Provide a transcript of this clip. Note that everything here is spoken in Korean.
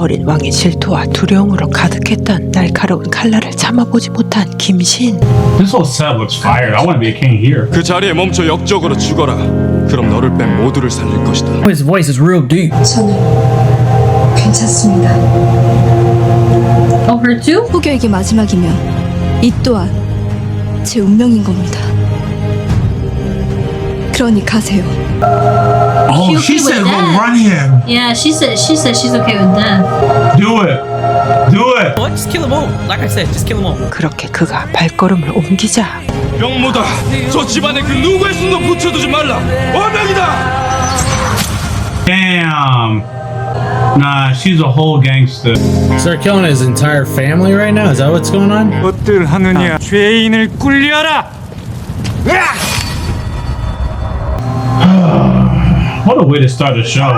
어린 왕의 질투와 두려움으로 가득했던 날카로운 칼날을 참아보지 못한 김신. This whole set looks fire. I want to be a king here. 그 자리에 멈춰 역적으로 죽어라. 그럼 너를 뺀 모두를 살릴 것이다. His voice is real deep. 저는 괜찮습니다. Oh, her too? 포교에게 마지막이면 이 또한 제 운명인 겁니다. 그러니 가세요. Oh, She she okay said with go that? run him. Yeah, she said she said she's okay with that. Do it. Do it. What? Just kill them all. Like I said, just kill them all. 그렇게 그가 발걸음을 옮기자 병모다. 저 집안에 그 누구의 손도 붙여두지 말라. 원명이다. Damn. Nah, she's a whole gangster. Start killing his entire family right now? Is that what's going on? 것들 하느냐 죄인을 꿀려라 What a way to start a show.